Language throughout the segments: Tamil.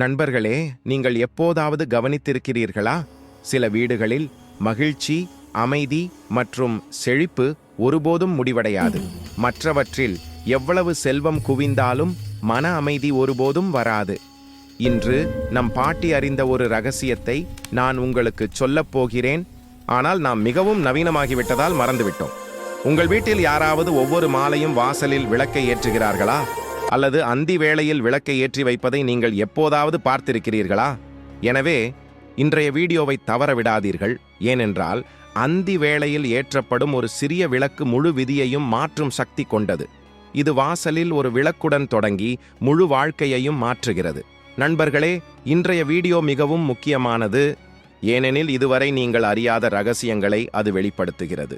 நண்பர்களே நீங்கள் எப்போதாவது கவனித்திருக்கிறீர்களா? சில வீடுகளில் மகிழ்ச்சி அமைதி மற்றும் செழிப்பு ஒருபோதும் முடிவடையாது. மற்றவற்றில் எவ்வளவு செல்வம் குவிந்தாலும் மன அமைதி ஒருபோதும் வராது. இன்று நம் பாட்டி அறிந்த ஒரு ரகசியத்தை நான் உங்களுக்கு சொல்லப் போகிறேன். ஆனால் நாம் மிகவும் நவீனமாகிவிட்டதால் மறந்துவிட்டோம். உங்கள் வீட்டில் யாராவது ஒவ்வொரு மாலையும் வாசலில் விளக்கை ஏற்றுகிறார்களா? அல்லது அந்தி வேளையில் விளக்கை ஏற்றி வைப்பதை நீங்கள் எப்போதாவது பார்த்திருக்கிறீர்களா? எனவே இன்றைய வீடியோவை தவற விடாதீர்கள் ஏனென்றால் அந்தி வேளையில் ஏற்றப்படும் ஒரு சிறிய விளக்கு முழு விதியையும் மாற்றும் சக்தி கொண்டது. இது வாசலில் ஒரு விளக்குடன் தொடங்கி முழு வாழ்க்கையையும் மாற்றுகிறது. நண்பர்களே இன்றைய வீடியோ மிகவும் முக்கியமானது. ஏனெனில் இதுவரை நீங்கள் அறியாத ரகசியங்களை அது வெளிப்படுத்துகிறது.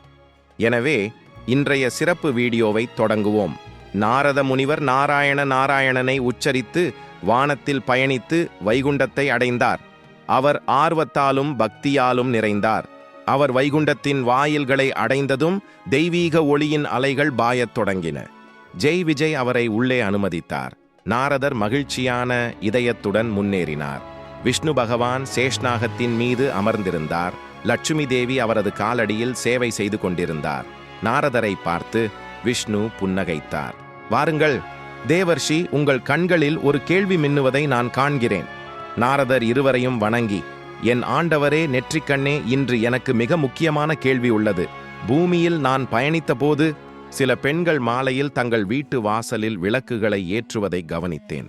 எனவே இன்றைய சிறப்பு வீடியோவை தொடங்குவோம். நாரத முனிவர் நாராயண நாராயணனை உச்சரித்து வானத்தில் பயணித்து வைகுண்டத்தை அடைந்தார். அவர் ஆர்வத்தாலும் பக்தியாலும் நிறைந்தார். அவர் வைகுண்டத்தின் வாயில்களை அடைந்ததும் தெய்வீக ஒளியின் அலைகள் பாயத் தொடங்கின. ஜெய் விஜய் அவரை உள்ளே அனுமதித்தார். நாரதர் மகிழ்ச்சியான இதயத்துடன் முன்னேறினார். விஷ்ணு பகவான் சேஷ்நாகத்தின் மீது அமர்ந்திருந்தார். லட்சுமி தேவி அவரது காலடியில் சேவை செய்து கொண்டிருந்தார். நாரதரை பார்த்து விஷ்ணு புன்னகைத்தார். வாருங்கள் தேவர்ஷி உங்கள் கண்களில் ஒரு கேள்வி மின்னுவதை நான் காண்கிறேன். நாரதர் இருவரையும் வணங்கி என் ஆண்டவரே நெற்றிக்கண்ணே இன்று எனக்கு மிக முக்கியமான கேள்வி உள்ளது. பூமியில் நான் பயணித்தபோது சில பெண்கள் மாலையில் தங்கள் வீட்டு வாசலில் விளக்குகளை ஏற்றுவதை கவனித்தேன்.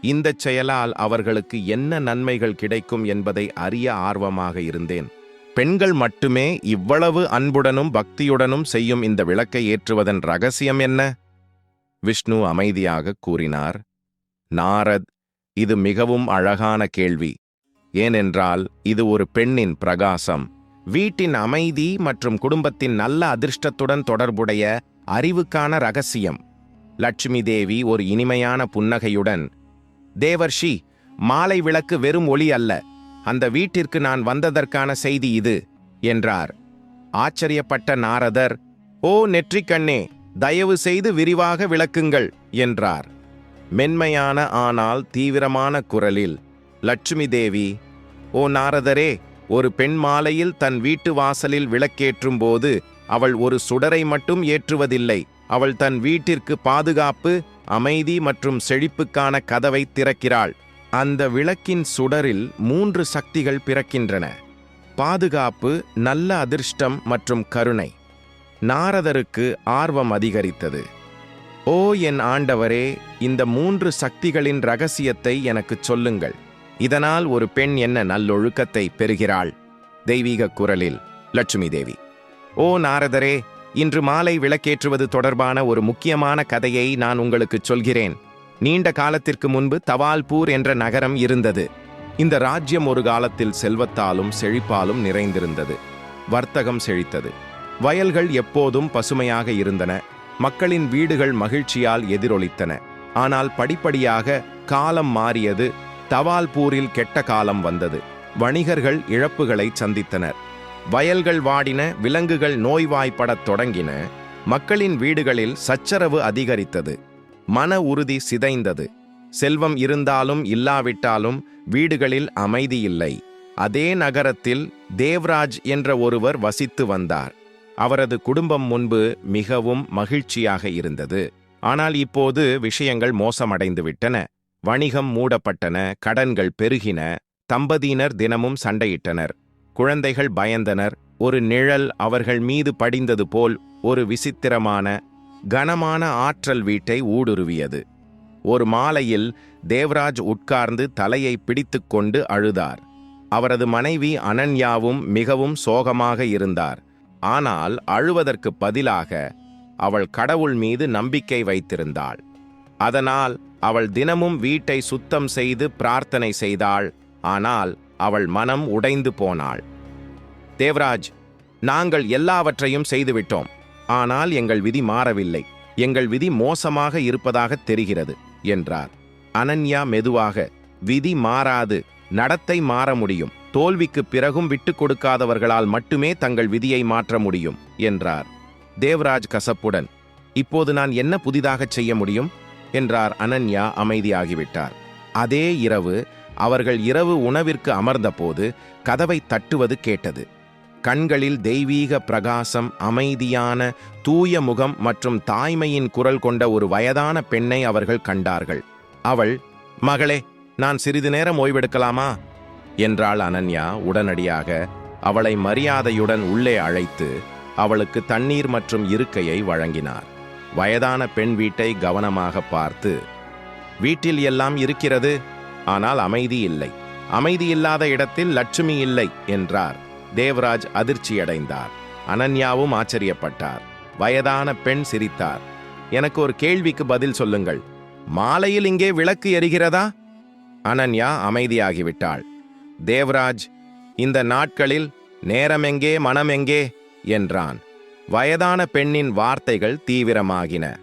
இந்தச் செயலால் அவர்களுக்கு என்ன நன்மைகள் கிடைக்கும் என்பதை அறிய ஆர்வமாக இருந்தேன். பெண்கள் மட்டுமே இவ்வளவு அன்புடனும் பக்தியுடனும் செய்யும் இந்த விளக்கை ஏற்றுவதன் ரகசியம் என்ன? விஷ்ணு அமைதியாக கூறினார் நாரத் இது மிகவும் அழகான கேள்வி. ஏனென்றால் இது ஒரு பெண்ணின் பிரகாசம். வீட்டின் அமைதி மற்றும் குடும்பத்தின் நல்ல அதிர்ஷ்டத்துடன் தொடர்புடைய அறிவுக்கான ரகசியம். லட்சுமி தேவி ஒரு இனிமையான புன்னகையுடன் தேவர்ஷி மாலை விளக்கு வெறும் ஒளி அல்ல. அந்த வீட்டிற்கு நான் வந்ததற்கான செய்தி இது என்றார். ஆச்சரியப்பட்ட நாரதர் ஓ நெற்றிக்கண்ணே தயவு செய்து விரிவாக விளக்குங்கள் என்றார். மென்மையான ஆனால் தீவிரமான குரலில் லட்சுமி தேவி ஓ நாரதரே ஒரு பெண் மாலையில் தன் வீட்டு வாசலில் விளக்கேற்றும் போது அவள் ஒரு சுடரை மட்டும் ஏற்றுவதில்லை. அவள் தன் வீட்டிற்கு பாதுகாப்பு அமைதி மற்றும் செழிப்புக்கான கதவை திறக்கிறாள். அந்த விளக்கின் சுடரில் மூன்று சக்திகள் பிறக்கின்றன. பாதுகாப்பு நல்ல அதிர்ஷ்டம் மற்றும் கருணை. நாரதருக்கு ஆர்வம் அதிகரித்தது. ஓ என் ஆண்டவரே இந்த மூன்று சக்திகளின் ரகசியத்தை எனக்குச் சொல்லுங்கள். இதனால் ஒரு பெண் என்ன நல்லொழுக்கத்தை பெறுகிறாள்? தெய்வீக குரலில் லட்சுமி தேவி ஓ நாரதரே இன்று மாலை விளக்கேற்றுவது தொடர்பான ஒரு முக்கியமான கதையை நான் உங்களுக்குச் சொல்கிறேன். நீண்ட காலத்திற்கு முன்பு தவால்பூர் என்ற நகரம் இருந்தது. இந்த ராஜ்யம் ஒரு காலத்தில் செல்வத்தாலும் செழிப்பாலும் நிறைந்திருந்தது. வர்த்தகம் செழித்தது. வயல்கள் எப்போதும் பசுமையாக இருந்தன. மக்களின் வீடுகள் மகிழ்ச்சியால் எதிரொலித்தன. ஆனால் படிப்படியாக காலம் மாறியது. தவால்பூரில் கெட்ட காலம் வந்தது. வணிகர்கள் இழப்புகளை சந்தித்தனர். வயல்கள் வாடின விலங்குகள் நோய்வாய்ப்படத் தொடங்கின. மக்களின் வீடுகளில் சச்சரவு அதிகரித்தது. மன உறுதி சிதைந்தது. செல்வம் இருந்தாலும் இல்லாவிட்டாலும் வீடுகளில் அமைதி இல்லை. அதே நகரத்தில் தேவ்ராஜ் என்ற ஒருவர் வசித்து வந்தார். அவரது குடும்பம் முன்பு மிகவும் மகிழ்ச்சியாக இருந்தது. ஆனால் இப்போது விஷயங்கள் மோசமடைந்துவிட்டன. வணிகம் மூடப்பட்டன கடன்கள் பெருகின தம்பதியினர் தினமும் சண்டையிட்டனர். குழந்தைகள் பயந்தனர் ஒரு நிழல் அவர்கள் மீது படிந்தது போல் ஒரு விசித்திரமான கனமான ஆற்றல் வீட்டை ஊடுருவியது. ஒரு மாலையில் தேவராஜ் உட்கார்ந்து தலையை பிடித்துக்கொண்டு அழுதார். அவரது மனைவி அனன்யாவும் மிகவும் சோகமாக இருந்தார். ஆனால் அழுவதற்கு பதிலாக அவள் கடவுள் மீது நம்பிக்கை வைத்திருந்தாள். அதனால் அவள் தினமும் வீட்டை சுத்தம் செய்து பிரார்த்தனை செய்தாள். ஆனால் அவள் மனம் உடைந்து போனாள். தேவராஜ் நாங்கள் எல்லாவற்றையும் செய்துவிட்டோம். ஆனால் எங்கள் விதி மாறவில்லை. எங்கள் விதி மோசமாக இருப்பதாக தெரிகிறது என்றார். அனன்யா மெதுவாக விதி மாறாது நடத்தை மாற முடியும். தோல்விக்கு பிறகும் விட்டுக் கொடுக்காதவர்களால் மட்டுமே தங்கள் விதியை மாற்ற முடியும் என்றார். தேவராஜ் கசப்புடன் இப்போது நான் என்ன புதிதாகச் செய்ய முடியும்? என்றார் அனன்யா அமைதியாகிவிட்டார். அதே இரவு அவர்கள் இரவு உணவிற்கு அமர்ந்தபோது கதவை தட்டுவது கேட்டது. கண்களில் தெய்வீக பிரகாசம் அமைதியான தூய முகம் மற்றும் தாய்மையின் குரல் கொண்ட ஒரு வயதான பெண்ணை அவர்கள் கண்டார்கள். அவள் மகளே நான் சிறிது நேரம் ஓய்வெடுக்கலாமா? என்றாள் அனன்யா உடனடியாக அவளை மரியாதையுடன் உள்ளே அழைத்து அவளுக்கு தண்ணீர் மற்றும் இருக்கையை வழங்கினார். வயதான பெண் வீட்டை கவனமாக பார்த்து வீட்டில் எல்லாம் இருக்கிறது ஆனால் அமைதி இல்லை. அமைதி இல்லாத இடத்தில் லட்சுமி இல்லை என்றார். தேவராஜ் அதிர்ச்சியடைந்தார். அனன்யாவும் ஆச்சரியப்பட்டார். வயதான பெண் சிரித்தார். எனக்கு ஒரு கேள்விக்கு பதில் சொல்லுங்கள். மாலையில் இங்கே விளக்கு எரிகிறதா? அனன்யா அமைதியாகிவிட்டாள். தேவராஜ் இந்த நாட்களில் நேரமெங்கே மனமெங்கே என்றான். வயதான பெண்ணின் வார்த்தைகள் தீவிரமாகின.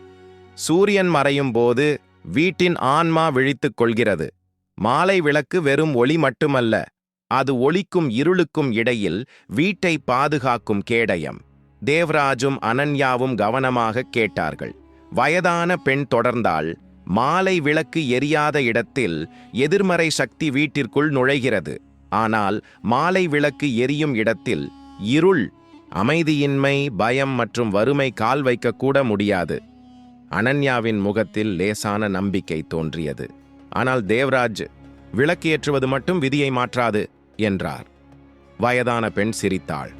சூரியன் மறையும் போது வீட்டின் ஆன்மா விழித்துக் கொள்கிறது. மாலை விளக்கு வெறும் ஒளி மட்டுமல்ல அது ஒளிக்கும் இருளுக்கும் இடையில் வீட்டை பாதுகாக்கும் கேடயம். தேவராஜும் அனன்யாவும் கவனமாக கேட்டார்கள். வயதான பெண் தொடர்ந்தால் மாலை விளக்கு எரியாத இடத்தில் எதிர்மறை சக்தி வீட்டிற்குள் நுழைகிறது. ஆனால் மாலை விளக்கு எரியும் இடத்தில் இருள் அமைதியின்மை பயம் மற்றும் வறுமை கால் வைக்கக்கூட முடியாது. அனன்யாவின் முகத்தில் லேசான நம்பிக்கை தோன்றியது. ஆனால் தேவராஜ் விளக்கு ஏற்றுவது மட்டும் விதியை மாற்றாது. என்றார். வயதான பெண் சிரித்தாள்.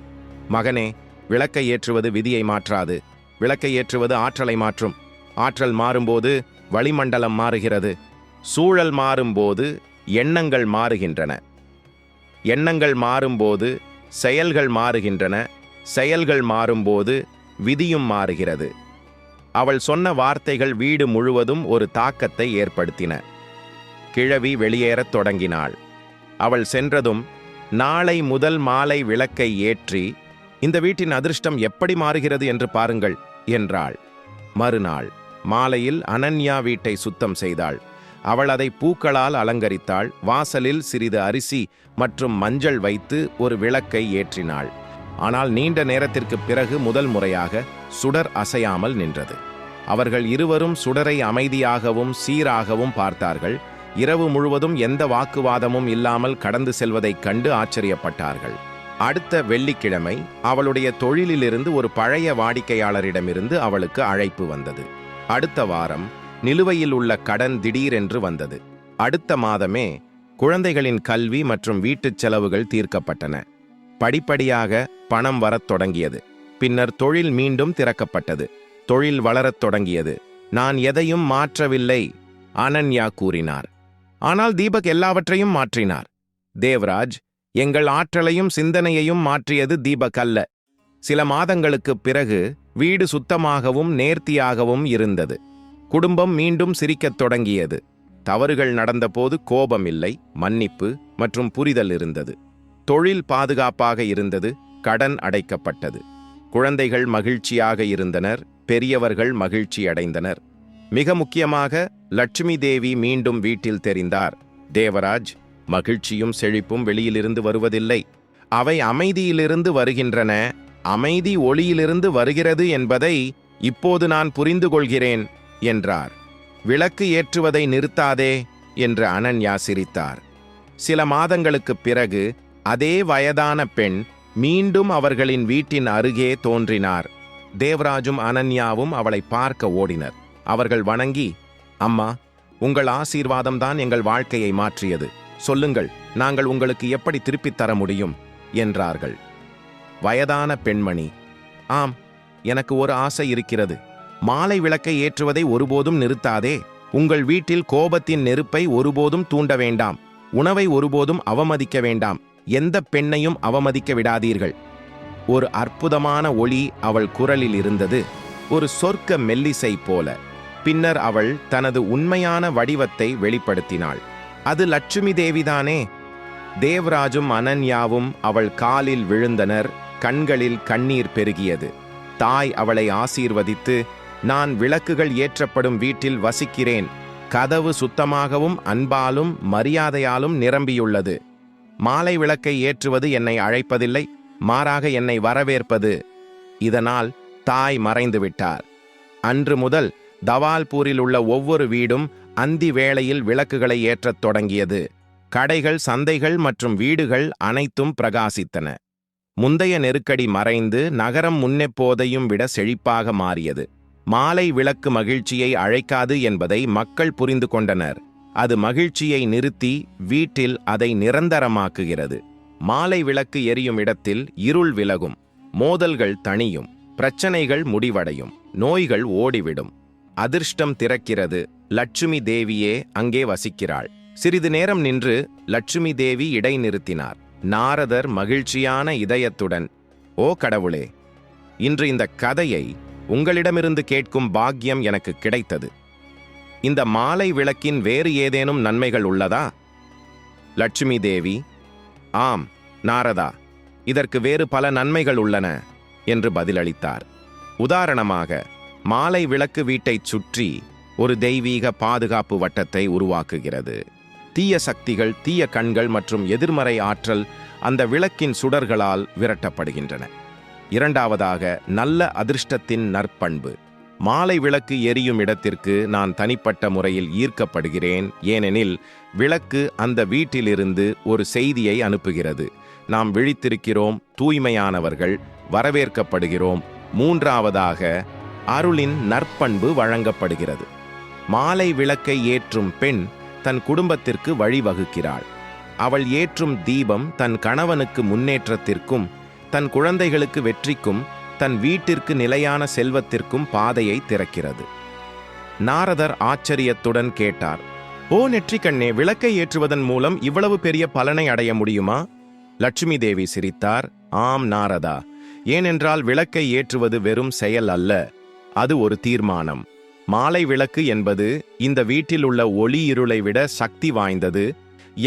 மகனே விளக்கை ஏற்றுவது விதியை மாற்றாது. விளக்கை ஏற்றுவது ஆற்றலை மாற்றும். ஆற்றல் மாறும்போது வளிமண்டலம் மாறுகிறது. சூழல் மாறும்போது எண்ணங்கள் மாறுகின்றன. எண்ணங்கள் மாறும்போது செயல்கள் மாறுகின்றன. செயல்கள் மாறும்போது விதியும் மாறுகிறது. அவள் சொன்ன வார்த்தைகள் வீடு முழுவதும் ஒரு தாக்கத்தை ஏற்படுத்தின. கிழவி வெளியேறத் தொடங்கினாள். அவள் சென்றதும் நாளை முதல் மாலை விளக்கை ஏற்றி இந்த வீட்டின் அதிர்ஷ்டம் எப்படி மாறுகிறது என்று பாருங்கள் என்றாள். மறுநாள் மாலையில் அனன்யா வீட்டை சுத்தம் செய்தாள். அவள் அதை பூக்களால் அலங்கரித்தாள். வாசலில் சிறிது அரிசி மற்றும் மஞ்சள் வைத்து ஒரு விளக்கை ஏற்றினாள். ஆனால் நீண்ட நேரத்திற்கு பிறகு முதல் முறையாக சுடர் அசையாமல் நின்றது. அவர்கள் இருவரும் சுடரை அமைதியாகவும் சீராகவும் பார்த்தார்கள். இரவு முழுவதும் எந்த வாக்குவாதமும் இல்லாமல் கடந்து செல்வதைக் கண்டு ஆச்சரியப்பட்டார்கள். அடுத்த வெள்ளிக்கிழமை அவளுடைய தொழிலிலிருந்து ஒரு பழைய வாடிக்கையாளரிடமிருந்து அவளுக்கு அழைப்பு வந்தது. அடுத்த வாரம் நிலுவையில் உள்ள கடன் திடீரென்று வந்தது. அடுத்த மாதமே குழந்தைகளின் கல்வி மற்றும் வீட்டுச் செலவுகள் தீர்க்கப்பட்டன. படிப்படியாக பணம் வரத் தொடங்கியது. பின்னர் தொழில் மீண்டும் திறக்கப்பட்டது. தொழில் வளரத் தொடங்கியது. நான் எதையும் மாற்றவில்லை அனன்யா கூறினார். ஆனால் தீபக் எல்லாவற்றையும் மாற்றினார். தேவராஜ் எங்கள் ஆற்றலையும் சிந்தனையையும் மாற்றியது தீபக் அல்ல. சில மாதங்களுக்குப் பிறகு வீடு சுத்தமாகவும் நேர்த்தியாகவும் இருந்தது. குடும்பம் மீண்டும் சிரிக்கத் தொடங்கியது. தவறுகள் நடந்தபோது கோபம் இல்லை மன்னிப்பு மற்றும் புரிதல் இருந்தது. தொழில் பாதுகாப்பாக இருந்தது கடன் அடைக்கப்பட்டது. குழந்தைகள் மகிழ்ச்சியாக இருந்தனர் பெரியவர்கள் மகிழ்ச்சி அடைந்தனர் மிக முக்கியமாக லட்சுமி தேவி மீண்டும் வீட்டில் தெரிந்தார். தேவராஜ் மகிழ்ச்சியும் செழிப்பும் வெளியிலிருந்து வருவதில்லை. அவை அமைதியிலிருந்து வருகின்றன. அமைதி ஒளியிலிருந்து வருகிறது என்பதை இப்போது நான் புரிந்து கொள்கிறேன் என்றார். விளக்கு ஏற்றுவதை நிறுத்தாதே என்று அனன்யா சிரித்தார். சில மாதங்களுக்குப் பிறகு அதே வயதான பெண் மீண்டும் அவர்களின் வீட்டின் அருகே தோன்றினார். தேவராஜும் அனன்யாவும் அவளை பார்க்க ஓடினர். அவர்கள் வணங்கி அம்மா உங்கள் ஆசீர்வாதம் தான் எங்கள் வாழ்க்கையை மாற்றியது. சொல்லுங்கள் நாங்கள் உங்களுக்கு எப்படி திருப்பித் தர முடியும்? என்றார்கள். வயதான பெண்மணி ஆம் எனக்கு ஒரு ஆசை இருக்கிறது. மாலை விளக்கை ஏற்றுவதை ஒருபோதும் நிறுத்தாதே. உங்கள் வீட்டில் கோபத்தின் நெருப்பை ஒருபோதும் தூண்ட வேண்டாம். உணவை ஒருபோதும் அவமதிக்க வேண்டாம். எந்த பெண்ணையும் அவமதிக்க விடாதீர்கள். ஒரு அற்புதமான ஒளி அவள் குரலில் இருந்தது. ஒரு சொர்க்க மெல்லிசை போல. பின்னர் அவள் தனது உண்மையான வடிவத்தை வெளிப்படுத்தினாள். அது லட்சுமி தேவிதானே? தேவராஜும் அனன்யாவும் அவள் காலில் விழுந்தனர் கண்களில் கண்ணீர் பெருகியது. தாய் அவளை ஆசீர்வதித்து நான் விளக்குகள் ஏற்றப்படும் வீட்டில் வசிக்கிறேன். கதவு சுத்தமாகவும் அன்பாலும் மரியாதையாலும் நிரம்பியுள்ளது. மாலை விளக்கை ஏற்றுவது என்னை அழைப்பதில்லை மாறாக என்னை வரவேற்பது. இதனால் தாய் மறைந்து விட்டார் அன்று முதல் தவால்பூரில் உள்ள ஒவ்வொரு வீடும் அந்தி வேளையில் விளக்குகளை ஏற்றத் தொடங்கியது. கடைகள் சந்தைகள் மற்றும் வீடுகள் அனைத்தும் பிரகாசித்தன. முந்தைய நெருக்கடி மறைந்து நகரம் முன்னெப்போதையும் விட செழிப்பாக மாறியது. மாலை விளக்கு மகிழ்ச்சியை அழைக்காது என்பதை மக்கள் புரிந்து கொண்டனர். அது மகிழ்ச்சியை நிறுத்தி வீட்டில் அதை நிரந்தரமாக்குகிறது. மாலை விளக்கு எரியும் இடத்தில் இருள் விலகும். மோதல்கள் தணியும். பிரச்சனைகள் முடிவடையும். நோய்கள் ஓடிவிடும். அதிர்ஷ்டம் திறக்கிறது. லட்சுமி தேவியே அங்கே வசிக்கிறாள். சிறிது நேரம் நின்று லட்சுமி தேவி இடைநிறுத்தினார் நாரதர் மகிழ்ச்சியான இதயத்துடன் ஓ கடவுளே இன்று இந்த கதையை உங்களிடமிருந்து கேட்கும் பாக்கியம் எனக்கு கிடைத்தது. இந்த மாலை விளக்கின் வேறு ஏதேனும் நன்மைகள் உள்ளதா? லட்சுமி தேவி ஆம் நாரதா இதற்கு வேறு பல நன்மைகள் உள்ளன என்று பதிலளித்தார். உதாரணமாக மாலை விளக்கு வீட்டைச் சுற்றி ஒரு தெய்வீக பாதுகாப்பு வட்டத்தை உருவாக்குகிறது. தீய சக்திகள் தீய கண்கள் மற்றும் எதிர்மறை ஆற்றல் அந்த விளக்கின் சுடர்களால் விரட்டப்படுகின்றன. இரண்டாவதாக நல்ல அதிர்ஷ்டத்தின் நற்பண்பு. மாலை விளக்கு எரியும் இடத்திற்கு நான் தனிப்பட்ட முறையில் ஈர்க்கப்படுகிறேன். ஏனெனில் விளக்கு அந்த வீட்டிலிருந்து ஒரு செய்தியை அனுப்புகிறது. நாம் விழித்திருக்கிறோம் தூய்மையானவர்கள் வரவேற்கப்படுகிறோம். மூன்றாவதாக அருளின் நற்பண்பு வழங்கப்படுகிறது. மாலை விளக்கை ஏற்றும் பெண் தன் குடும்பத்திற்கு வழிவகுக்கிறாள். அவள் ஏற்றும் தீபம் தன் கணவனுக்கு முன்னேற்றத்திற்கும் தன் குழந்தைகளுக்கு வெற்றிக்கும் தன் வீட்டிற்கு நிலையான செல்வத்திற்கும் பாதையை திறக்கிறது. நாரதர் ஆச்சரியத்துடன் கேட்டார் ஓ நெற்றிக்கண்ணே விளக்கை ஏற்றுவதன் மூலம் இவ்வளவு பெரிய பலனை அடைய முடியுமா? லட்சுமி தேவி சிரித்தார் ஆம் நாரதா. ஏனென்றால் விளக்கை ஏற்றுவது வெறும் செயல் அல்ல. அது ஒரு தீர்மானம். மாலை விளக்கு என்பது இந்த வீட்டில் உள்ள ஒளி இருளை விட சக்தி வாய்ந்தது.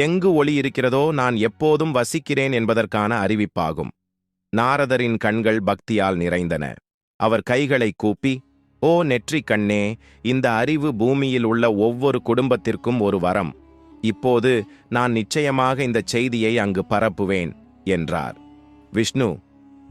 எங்கு ஒளி இருக்கிறதோ நான் எப்போதும் வசிக்கிறேன் என்பதற்கான அறிவிப்பாகும். நாரதரின் கண்கள் பக்தியால் நிறைந்தன. அவர் கைகளை கூப்பி ஓ நெற்றி கண்ணே இந்த அறிவு பூமியில் உள்ள ஒவ்வொரு குடும்பத்திற்கும் ஒரு வரம். இப்போது நான் நிச்சயமாக இந்த செய்தியை அங்கு பரப்புவேன் என்றார். விஷ்ணு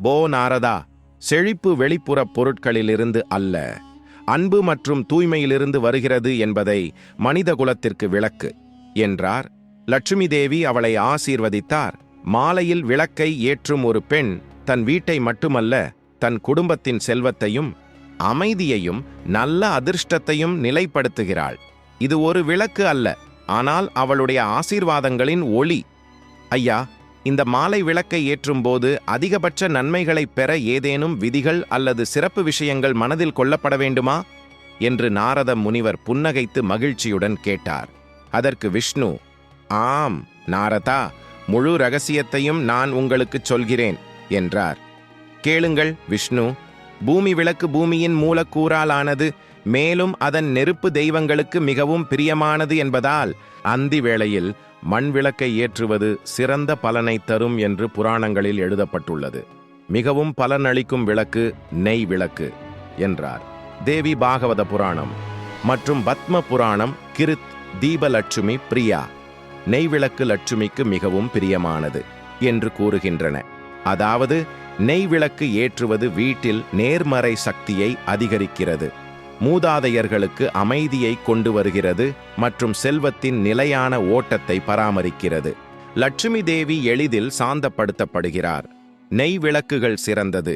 போ நாரதா செழிப்பு வெளிப்புறப் பொருட்களிலிருந்து அல்ல. அன்பு மற்றும் தூய்மையிலிருந்து வருகிறது என்பதை மனித குலத்திற்கு விளக்கு என்றார். லட்சுமி தேவி அவளை ஆசீர்வதித்தார். மாலையில் விளக்கை ஏற்றும் ஒரு பெண் தன் வீட்டை மட்டுமல்ல தன் குடும்பத்தின் செல்வத்தையும் அமைதியையும் நல்ல அதிர்ஷ்டத்தையும் நிலைப்படுத்துகிறாள். இது ஒரு விளக்கு அல்ல ஆனால் அவளுடைய ஆசீர்வாதங்களின் ஒளி. ஐயா இந்த மாலை விளக்கை ஏற்றும்போது அதிகபட்ச நன்மைகளைப் பெற ஏதேனும் விதிகள் அல்லது சிறப்பு விஷயங்கள் மனதில் கொள்ளப்பட வேண்டுமா? என்று நாரத முனிவர் புன்னகைத்து மகிழ்ச்சியுடன் கேட்டார். அதற்கு விஷ்ணு ஆம் நாரதா முழு ரகசியத்தையும் நான் உங்களுக்குச் சொல்கிறேன் என்றார். கேளுங்கள் விஷ்ணு பூமி விளக்கு பூமியின் மூலக்கூறால் ஆனது மேலும் அதன் நெருப்பு தெய்வங்களுக்கு மிகவும் பிரியமானது என்பதால் அந்தி வேளையில் மண் விளக்கை ஏற்றுவது சிறந்த பலனை தரும் என்று புராணங்களில் எழுதப்பட்டுள்ளது. மிகவும் பலனளிக்கும் விளக்கு நெய் விளக்கு என்றார். தேவி பாகவத புராணம் மற்றும் பத்ம புராணம் கிருத் தீபலட்சுமி பிரியா. நெய் விளக்கு லட்சுமிக்கு மிகவும் பிரியமானது என்று கூறுகின்றன. அதாவது நெய் விளக்கு ஏற்றுவது வீட்டில் நேர்மறை சக்தியை அதிகரிக்கிறது. மூதாதையர்களுக்கு அமைதியை கொண்டு வருகிறது மற்றும் செல்வத்தின் நிலையான ஓட்டத்தை பராமரிக்கிறது. லட்சுமி தேவி எளிதில் சாந்தப்படுத்தப்படுகிறார். நெய் விளக்குகள் சிறந்தது.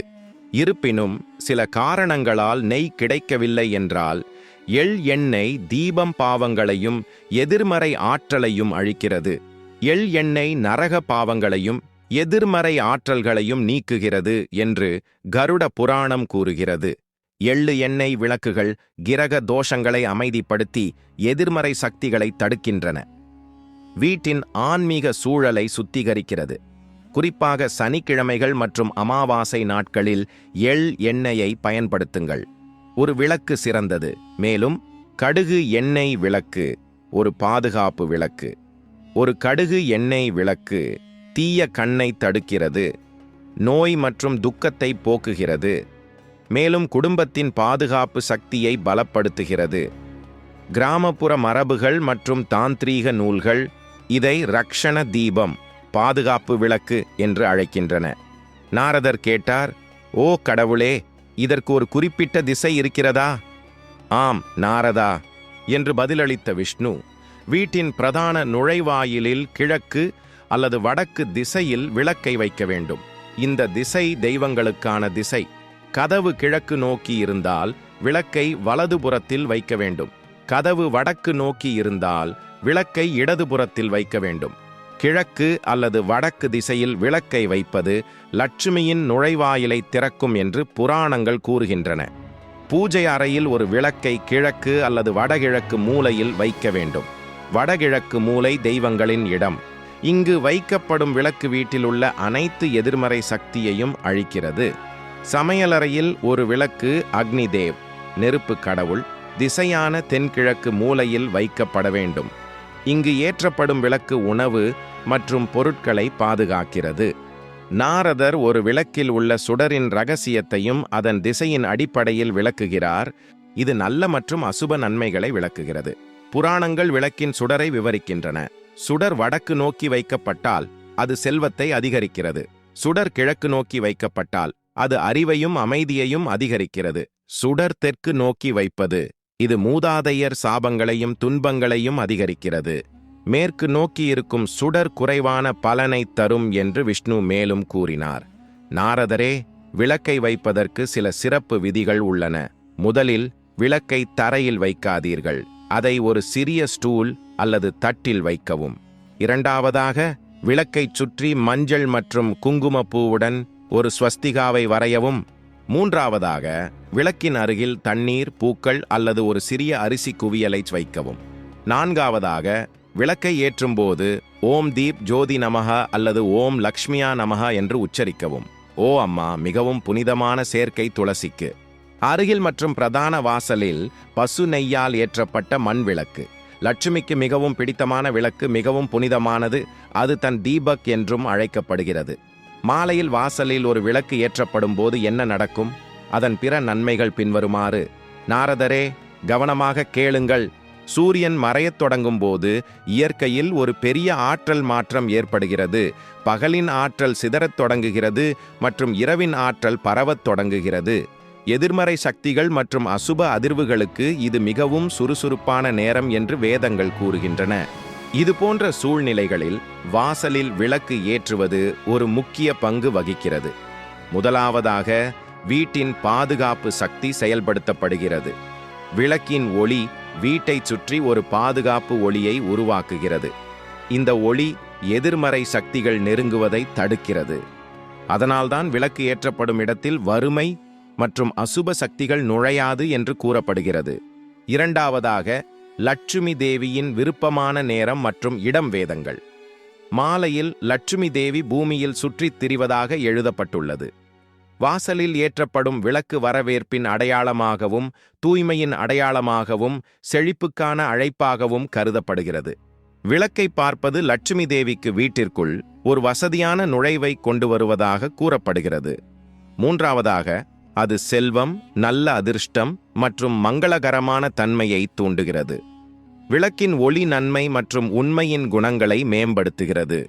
இருப்பினும் சில காரணங்களால் நெய் கிடைக்கவில்லை என்றால் எள் எண்ணெய் தீபம் பாவங்களையும் எதிர்மறை ஆற்றலையும் அழிக்கிறது. எள் எண்ணெய் நரக பாவங்களையும் எதிர்மறை ஆற்றல்களையும் நீக்குகிறது என்று கருட புராணம் கூறுகிறது. எள்ளு எண்ணெய் விளக்குகள் கிரக தோஷங்களை அமைதிப்படுத்தி எதிர்மறை சக்திகளை தடுக்கின்றன. வீட்டின் ஆன்மீக சூழலை சுத்திகரிக்கிறது. குறிப்பாக சனிக்கிழமைகள் மற்றும் அமாவாசை நாட்களில் எள் எண்ணெயை பயன்படுத்துங்கள். ஒரு விளக்கு சிறந்தது. மேலும் கடுகு எண்ணெய் விளக்கு ஒரு பாதுகாப்பு விளக்கு. ஒரு கடுகு எண்ணெய் விளக்கு தீய கண்ணை தடுக்கிறது. நோய் மற்றும் துக்கத்தை போக்குகிறது. மேலும் குடும்பத்தின் பாதுகாப்பு சக்தியை பலப்படுத்துகிறது. கிராமப்புற மரபுகள் மற்றும் தாந்திரீக நூல்கள் இதை ரக்ஷண தீபம் பாதுகாப்பு விளக்கு என்று அழைக்கின்றன. நாரதர் கேட்டார் ஓ கடவுளே இதற்கு ஒரு குறிப்பிட்ட திசை இருக்கிறதா? ஆம் நாரதா என்று பதிலளித்த விஷ்ணு வீட்டின் பிரதான நுழைவாயிலில் கிழக்கு அல்லது வடக்கு திசையில் விளக்கை வைக்க வேண்டும். இந்த திசை தெய்வங்களுக்கான திசை. கதவு கிழக்கு நோக்கி இருந்தால் விளக்கை வலதுபுறத்தில் வைக்க வேண்டும். கதவு வடக்கு நோக்கி இருந்தால் விளக்கை இடதுபுறத்தில் வைக்க வேண்டும். கிழக்கு அல்லது வடக்கு திசையில் விளக்கை வைப்பது லட்சுமியின் நுழைவாயிலை திறக்கும் என்று புராணங்கள் கூறுகின்றன. பூஜை அறையில் ஒரு விளக்கை கிழக்கு அல்லது வடகிழக்கு மூலையில் வைக்க வேண்டும். வடகிழக்கு மூலை தெய்வங்களின் இடம். இங்கு வைக்கப்படும் விளக்கு வீட்டில் உள்ள அனைத்து எதிர்மறை சக்தியையும் அழிக்கிறது. சமையலறையில் ஒரு விளக்கு அக்னிதேவ் நெருப்பு கடவுள் திசையான தென்கிழக்கு மூலையில் வைக்கப்பட வேண்டும். இங்கு ஏற்றப்படும் விளக்கு உணவு மற்றும் பொருட்களை பாதுகாக்கிறது. நாரதர் ஒரு விளக்கில் உள்ள சுடரின் ரகசியத்தையும் அதன் திசையின் அடிப்படையில் விளக்குகிறார். இது நல்ல மற்றும் அசுப நன்மைகளை விளக்குகிறது. புராணங்கள் விளக்கின் சுடரை விவரிக்கின்றன. சுடர் வடக்கு நோக்கி வைக்கப்பட்டால் அது செல்வத்தை அதிகரிக்கிறது. சுடர் கிழக்கு நோக்கி வைக்கப்பட்டால் அது அறிவையும் அமைதியையும் அதிகரிக்கிறது. சுடர் தெற்கு நோக்கி வைப்பது. இது மூதாதையர் சாபங்களையும் துன்பங்களையும் அதிகரிக்கிறது. மேற்கு நோக்கி இருக்கும் சுடர் குறைவான பலனை தரும் என்று விஷ்ணு மேலும் கூறினார். நாரதரே விளக்கை வைப்பதற்கு சில சிறப்பு விதிகள் உள்ளன. முதலில் விளக்கை தரையில் வைக்காதீர்கள். அதை ஒரு சிறிய ஸ்டூல் அல்லது தட்டில் வைக்கவும். இரண்டாவதாக விளக்கைச் சுற்றி மஞ்சள் மற்றும் குங்குமப்பூவுடன் ஒரு ஸ்வஸ்திகாவை வரையவும். மூன்றாவதாக விளக்கின் அருகில் தண்ணீர் பூக்கள் அல்லது ஒரு சிறிய அரிசி குவியலை வைக்கவும். நான்காவதாக விளக்கை ஏற்றும்போது ஓம் தீப் ஜோதி நமக அல்லது ஓம் லக்ஷ்மியா நமக என்று உச்சரிக்கவும். ஓ அம்மா மிகவும் புனிதமான சேர்க்கை துளசிக்கு. அருகில் மற்றும் பிரதான வாசலில் பசு நெய்யால் ஏற்றப்பட்ட மண் விளக்கு. லட்சுமிக்கு மிகவும் பிடித்தமான விளக்கு மிகவும் புனிதமானது அது தன் தீபக் என்றும் அழைக்கப்படுகிறது. மாலையில் வாசலில் ஒரு விளக்கு ஏற்றப்படும் போது என்ன நடக்கும்? அதன் பிற நன்மைகள் பின்வருமாறு. நாரதரே கவனமாக கேளுங்கள். சூரியன் மறையத் தொடங்கும் போது இயற்கையில் ஒரு பெரிய ஆற்றல் மாற்றம் ஏற்படுகிறது. பகலின் ஆற்றல் சிதறத் தொடங்குகிறது மற்றும் இரவின் ஆற்றல் பரவத் தொடங்குகிறது. எதிர்மறை சக்திகள் மற்றும் அசுப அதிர்வுகளுக்கு இது மிகவும் சுறுசுறுப்பான நேரம் என்று வேதங்கள் கூறுகின்றன. இது போன்ற சூழ்நிலைகளில் வாசலில் விளக்கு ஏற்றுவது ஒரு முக்கிய பங்கு வகிக்கிறது. முதலாவதாக வீட்டின் பாதுகாப்பு சக்தி செயல்படுத்தப்படுகிறது. விளக்கின் ஒளி வீட்டைச் சுற்றி ஒரு பாதுகாப்பு ஒளியை உருவாக்குகிறது. இந்த ஒளி எதிர்மறை சக்திகள் நெருங்குவதை தடுக்கிறது. அதனால்தான் விளக்கு ஏற்றப்படும் இடத்தில் வறுமை மற்றும் அசுப சக்திகள் நுழையாது என்று கூறப்படுகிறது. இரண்டாவதாக லட்சுமி தேவியின் விருப்பமான நேரம் மற்றும் இடம் வேதங்கள். மாலையில் லட்சுமி தேவி பூமியில் சுற்றித் திரிவதாக எழுதப்பட்டுள்ளது. வாசலில் ஏற்றப்படும் விளக்கு வரவேற்பின் அடையாளமாகவும் தூய்மையின் அடையாளமாகவும் செழிப்புக்கான அழைப்பாகவும் கருதப்படுகிறது. விளக்கை பார்ப்பது லட்சுமி தேவிக்கு வீட்டிற்குள் ஒரு வசதியான நுழைவை கொண்டு வருவதாக கூறப்படுகிறது. மூன்றாவதாக அது செல்வம் நல்ல அதிர்ஷ்டம் மற்றும் மங்களகரமான தன்மையை தூண்டுகிறது. விளக்கின் ஒளி நன்மை மற்றும் உண்மையின் குணங்களை மேம்படுத்துகிறது.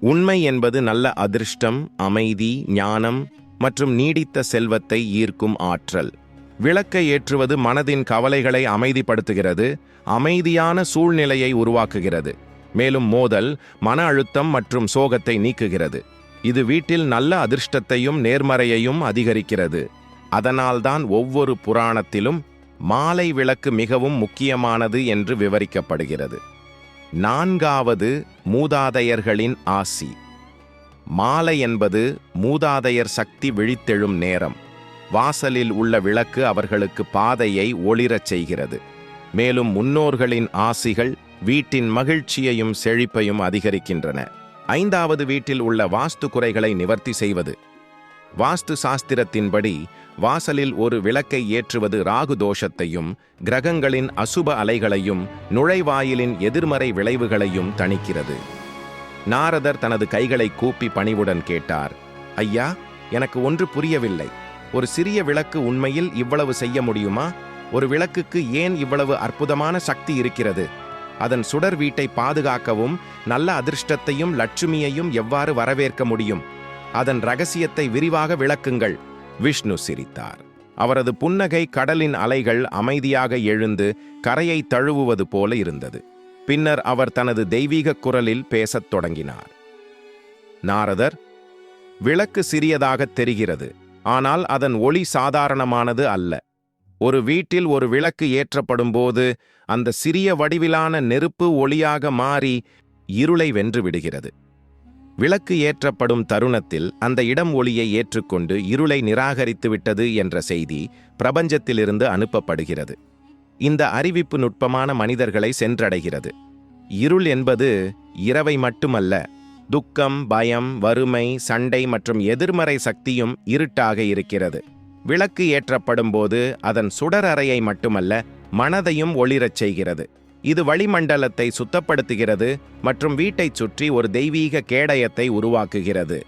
உண்மை என்பது நல்ல அதிர்ஷ்டம் அமைதி ஞானம் மற்றும் நீடித்த செல்வத்தை ஈர்க்கும் ஆற்றல். விளக்கை ஏற்றுவது மனதின் கவலைகளை அமைதிப்படுத்துகிறது அமைதியான சூழ்நிலையை உருவாக்குகிறது. மேலும் மோதல் மன அழுத்தம் மற்றும் சோகத்தை நீக்குகிறது. இது வீட்டில் நல்ல அதிர்ஷ்டத்தையும் நேர்மறையையும் அதிகரிக்கிறது. அதனால்தான் ஒவ்வொரு புராணத்திலும் மாலை விளக்கு மிகவும் முக்கியமானது என்று விவரிக்கப்படுகிறது. நான்காவது மூதாதையர்களின் ஆசி. மாலை என்பது மூதாதையர் சக்தி விழித்தெழும் நேரம். வாசலில் உள்ள விளக்கு அவர்களுக்கு பாதையை ஒளிரச் செய்கிறது. மேலும் முன்னோர்களின் ஆசிகள் வீட்டின் மகிழ்ச்சியையும் செழிப்பையும் அதிகரிக்கின்றன. ஐந்தாவது வீட்டில் உள்ள வாஸ்து குறைகளை நிவர்த்தி செய்வது. வாஸ்து சாஸ்திரத்தின்படி வாசலில் ஒரு விளக்கை ஏற்றுவது ராகு தோஷத்தையும் கிரகங்களின் அசுப அலைகளையும் நுழைவாயிலின் எதிர்மறை விளைவுகளையும் தணிக்கிறது. நாரதர் தனது கைகளை கூப்பி பணிவுடன் கேட்டார் ஐயா எனக்கு ஒன்று புரியவில்லை. ஒரு சிறிய விளக்கு உண்மையில் இவ்வளவு செய்ய முடியுமா? ஒரு விளக்குக்கு ஏன் இவ்வளவு அற்புதமான சக்தி இருக்கிறது? அதன் சுடர் வீட்டை பாதுகாக்கவும் நல்ல அதிர்ஷ்டத்தையும் லட்சுமியையும் எவ்வாறு வரவேற்க முடியும்? அதன் ரகசியத்தை விரிவாக விளக்குங்கள். விஷ்ணு சிரித்தார். அவரது புன்னகை கடலின் அலைகள் அமைதியாக எழுந்து கரையை தழுவுவது போல இருந்தது. பின்னர் அவர் தனது தெய்வீக குரலில் பேசத் தொடங்கினார். நாரதர் விளக்கு சிறியதாகத் தெரிகிறது. ஆனால் அதன் ஒளி சாதாரணமானது அல்ல. ஒரு வீட்டில் ஒரு விளக்கு ஏற்றப்படும் போது அந்த சிறிய வடிவிலான நெருப்பு ஒளியாக மாறி இருளை வென்று விடுகிறது. விளக்கு ஏற்றப்படும் தருணத்தில் அந்த இடம் ஒளியை ஏற்றுக்கொண்டு இருளை நிராகரித்துவிட்டது என்ற செய்தி பிரபஞ்சத்திலிருந்து அனுப்பப்படுகிறது. இந்த அறிவிப்பு நுட்பமான மனிதர்களை சென்றடைகிறது. இருள் என்பது இரவை மட்டுமல்ல துக்கம் பயம் வறுமை சண்டை மற்றும் எதிர்மறை சக்தியும் இருட்டாக இருக்கிறது. விளக்கு ஏற்றப்படும் போது அதன் சுடர் அறையை மட்டுமல்ல மனதையும் ஒளிரச் செய்கிறது. இது வளிமண்டலத்தை சுத்தப்படுத்துகிறது மற்றும் வீட்டைச் சுற்றி ஒரு தெய்வீக கேடயத்தை உருவாக்குகிறது.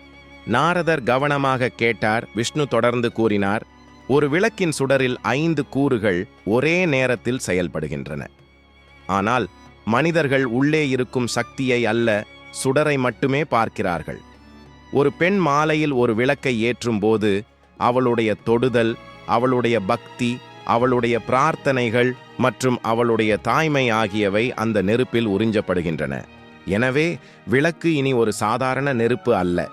நாரதர் கவனமாக கேட்டார் விஷ்ணு தொடர்ந்து கூறினார் ஒரு விளக்கின் சுடரில் ஐந்து கூறுகள் ஒரே நேரத்தில் செயல்படுகின்றன. ஆனால் மனிதர்கள் உள்ளே இருக்கும் சக்தியை அல்ல சுடரை மட்டுமே பார்க்கிறார்கள். ஒரு பெண் மாலையில் ஒரு விளக்கை ஏற்றும்போது அவளுடைய தொடுதல் அவளுடைய பக்தி அவளுடைய பிரார்த்தனைகள் மற்றும் அவளுடைய தாய்மை ஆகியவை அந்த நெருப்பில் உறிஞ்சப்படுகின்றன. எனவே விளக்கு இனி ஒரு சாதாரண நெருப்பு அல்ல.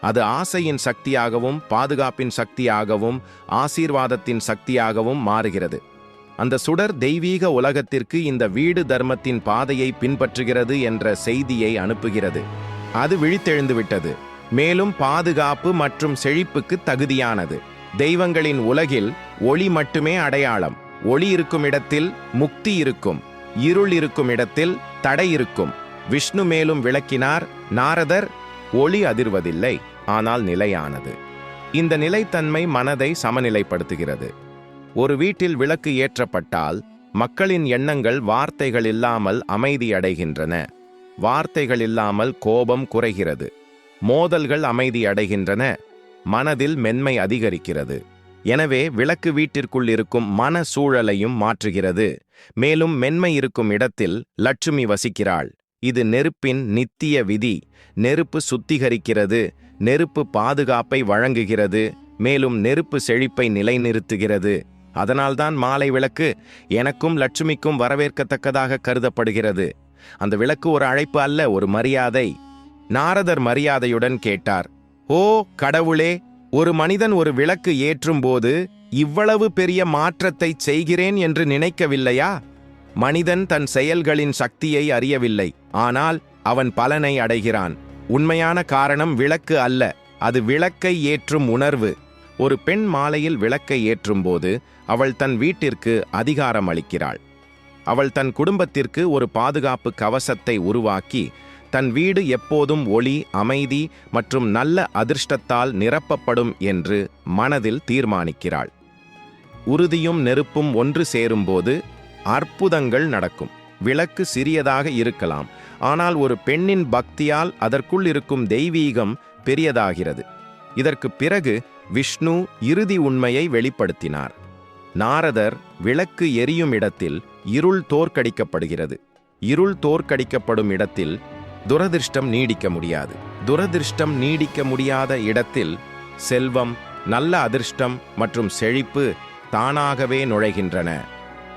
அது ஆசையின் சக்தியாகவும் பாதுகாப்பின் சக்தியாகவும் ஆசீர்வாதத்தின் சக்தியாகவும் மாறுகிறது. அந்த சுடர் தெய்வீக உலகத்திற்கு இந்த வீடு தர்மத்தின் பாதையை பின்பற்றுகிறது என்ற செய்தியை அனுப்புகிறது. அது விழித்தெழுந்துவிட்டது. மேலும் பாதுகாப்பு மற்றும் செழிப்புக்கு தகுதியானது. தெய்வங்களின் உலகில் ஒளி மட்டுமே அடையாளம். ஒளி இருக்கும் இடத்தில் முக்தி இருக்கும். இருள் இருக்கும் இடத்தில் தடை இருக்கும். விஷ்ணு மேலும் விளக்கினார் நாரதர் ஒளி அதிர்வதில்லை ஆனால் நிலையானது. இந்த நிலைத்தன்மை மனதை சமநிலைப்படுத்துகிறது. ஒரு வீட்டில் விளக்கு ஏற்றப்பட்டால் மக்களின் எண்ணங்கள் வார்த்தைகள் இல்லாமல் அமைதியடைகின்றன. வார்த்தைகள் இல்லாமல் கோபம் குறைகிறது. மோதல்கள் அமைதியடைகின்றன. மனதில் மென்மை அதிகரிக்கிறது. எனவே விளக்கு வீட்டிற்குள் இருக்கும் மன சூழலையும் மாற்றுகிறது. மேலும் மென்மை இருக்கும் இடத்தில் லட்சுமி வசிக்கிறாள். இது நெருப்பின் நித்திய விதி. நெருப்பு சுத்திகரிக்கிறது. நெருப்பு பாதுகாப்பை வழங்குகிறது. மேலும் நெருப்பு செழிப்பை நிலைநிறுத்துகிறது. அதனால்தான் மாலை விளக்கு எனக்கும் லட்சுமிக்கும் வரவேற்கத்தக்கதாக கருதப்படுகிறது. அந்த விளக்கு ஒரு அழைப்பு அல்ல ஒரு மரியாதை. நாரதர் மரியாதையுடன் கேட்டார். ஓ கடவுளே ஒரு மனிதன் ஒரு விளக்கு ஏற்றும்போது இவ்வளவு பெரிய மாற்றத்தை செய்கிறேன் என்று நினைக்கவில்லையா? மனிதன் தன் செயல்களின் சக்தியை அறியவில்லை ஆனால் அவன் பலனை அடைகிறான். உண்மையான காரணம் விளக்கு அல்ல அது விளக்கை ஏற்றும் உணர்வு. ஒரு பெண் மாலையில் விளக்கை ஏற்றும்போது அவள் தன் வீட்டிற்கு அதிகாரம் அளிக்கிறாள் அவள் தன் குடும்பத்திற்கு ஒரு பாதுகாப்பு கவசத்தை உருவாக்கி தன் வீடு எப்போதும் ஒளி அமைதி மற்றும் நல்ல அதிர்ஷ்டத்தால் நிரப்பப்படும் என்று மனதில் தீர்மானிக்கிறாள். உறுதியும் நெருப்பும் ஒன்று சேரும்போது அற்புதங்கள் நடக்கும். விளக்கு சிறியதாக இருக்கலாம் ஆனால் ஒரு பெண்ணின் பக்தியால் அதற்குள் இருக்கும் தெய்வீகம் பெரியதாகிறது. இதற்கு பிறகு விஷ்ணு இறுதி உண்மையை வெளிப்படுத்தினார். நாரதர் விளக்கு எரியும் இடத்தில் இருள் தோற்கடிக்கப்படுகிறது. இருள் தோற்கடிக்கப்படும் இடத்தில் துரதிர்ஷ்டம் நீடிக்க முடியாது. துரதிர்ஷ்டம் நீடிக்க முடியாத இடத்தில் செல்வம் நல்ல அதிர்ஷ்டம் மற்றும் செழிப்பு தானாகவே நுழைகின்றன.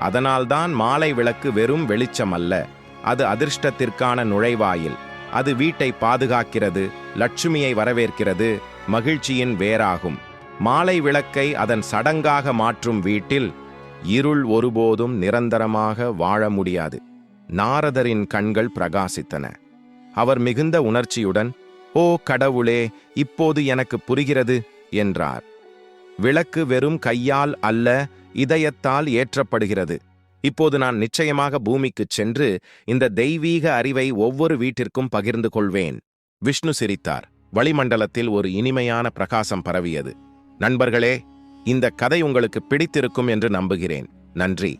அதனால்தான் மாலை விளக்கு வெறும் வெளிச்சம் அல்ல. அது அதிர்ஷ்டத்திற்கான நுழைவாயில். அது வீட்டை பாதுகாக்கிறது லட்சுமியை வரவேற்கிறது மகிழ்ச்சியின் வேறாகும் மாலை விளக்கை அதன் சடங்காக மாற்றும் வீட்டில் இருள் ஒருபோதும் நிரந்தரமாக வாழ முடியாது. நாரதரின் கண்கள் பிரகாசித்தன. அவர் மிகுந்த உணர்ச்சியுடன் ஓ கடவுளே இப்போது எனக்கு புரிகிறது என்றார். விளக்கு வெறும் கையால் அல்ல இதயத்தால் ஏற்றப்படுகிறது. இப்போது நான் நிச்சயமாக பூமிக்குச் சென்று இந்த தெய்வீக அறிவை ஒவ்வொரு வீட்டிற்கும் பகிர்ந்து கொள்வேன் விஷ்ணு சிரித்தார். வளிமண்டலத்தில் ஒரு இனிமையான பிரகாசம் பரவியது. நண்பர்களே இந்த கதை உங்களுக்கு பிடித்திருக்கும் என்று நம்புகிறேன். நன்றி.